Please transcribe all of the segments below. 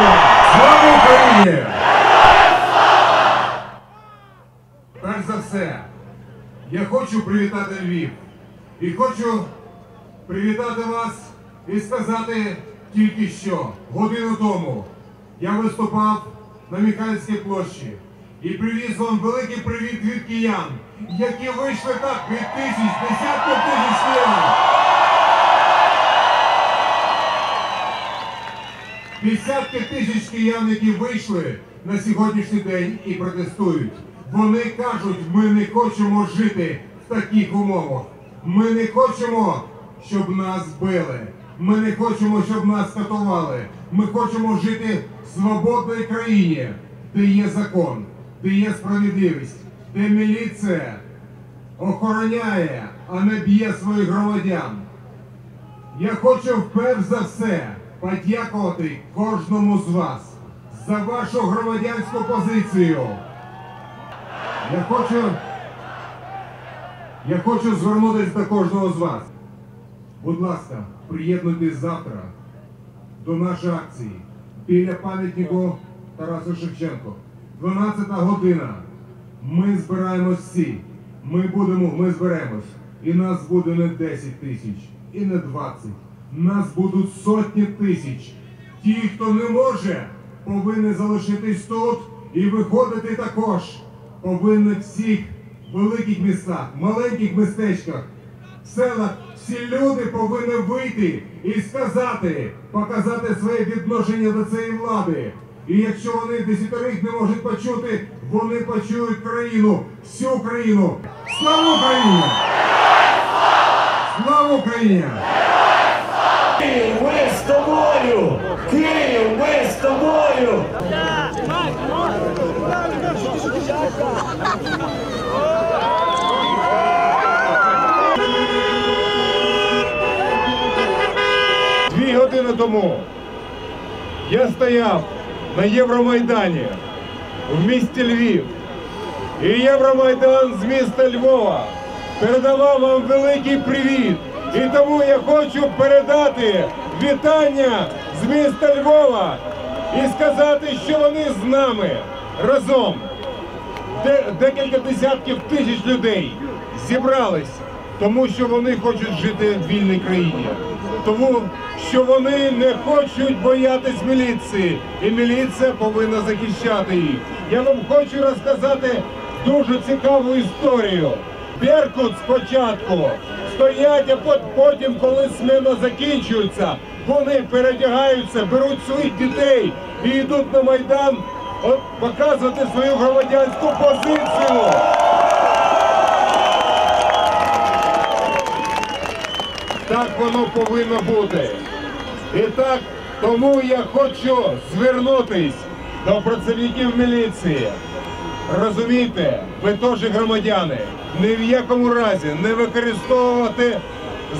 Слава Україні! Перш за все, я хочу привітати Львів. І хочу привітати вас і сказати тільки що, годину тому, я виступав на Михайлівській площі і привіз вам великий привіт від киян, які вийшли так від тисяч, десятків тисяч киян. Десятки тисяч киян, які вийшли на сьогоднішній день і протестують. Вони кажуть, ми не хочемо жити в таких умовах. Ми не хочемо, щоб нас били. Ми не хочемо, щоб нас катували. Ми хочемо жити в свободній країні, де є закон, де є справедливість, де міліція охороняє, а не б'є своїх громадян. Я хочу перш за все подякувати кожному з вас за вашу громадянську позицію. Я хочу, я хочу звернутися до кожного з вас. Будь ласка, приєднуйтесь завтра до нашої акції біля пам'ятнику Тарасу Шевченку. 12 година. Ми збираємось всі. Ми будемо, ми зберемось. І нас буде не 10 тисяч, і не 20. Нас будуть сотні тисяч. Ті, хто не може, повинні залишитись тут і виходити також. Повинні всіх великих містах, маленьких містечках, селах всі люди повинні вийти і сказати, показати своє відношення до цієї влади. І якщо вони десятерих не можуть почути, вони почують країну, всю країну. Слава Україні! Слава Україні! Дві тому я стояв на Євромайдані в місті Львів. І Євромайдан з міста Львова передавав вам великий привіт. І тому я хочу передати вітання з міста Львова і сказати, що вони з нами разом. Декілька десятків тисяч людей зібрались, тому що вони хочуть жити в вільній країні. Тому що вони не хочуть боятись міліції, і міліція повинна захищати їх. Я вам хочу розказати дуже цікаву історію. Беркут спочатку стоять, а потім, коли смена закінчується, вони передягаються, беруть своїх дітей і йдуть на майдан от, показувати свою громадянську позицію. Так воно повинно бути. І так, тому я хочу звернутись до працівників міліції. Розумієте, ви теж громадяни. Ні в якому разі не використовувати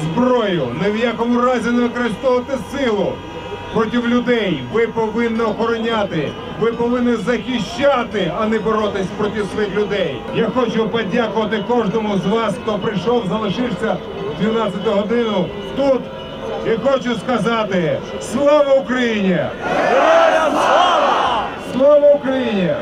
зброю, ні в якому разі не використовувати силу проти людей. Ви повинні охороняти, ви повинні захищати, а не боротись проти своїх людей. Я хочу подякувати кожному з вас, хто прийшов, залишився 12 годину тут. І хочу сказати: слава Україні! Слава Україні!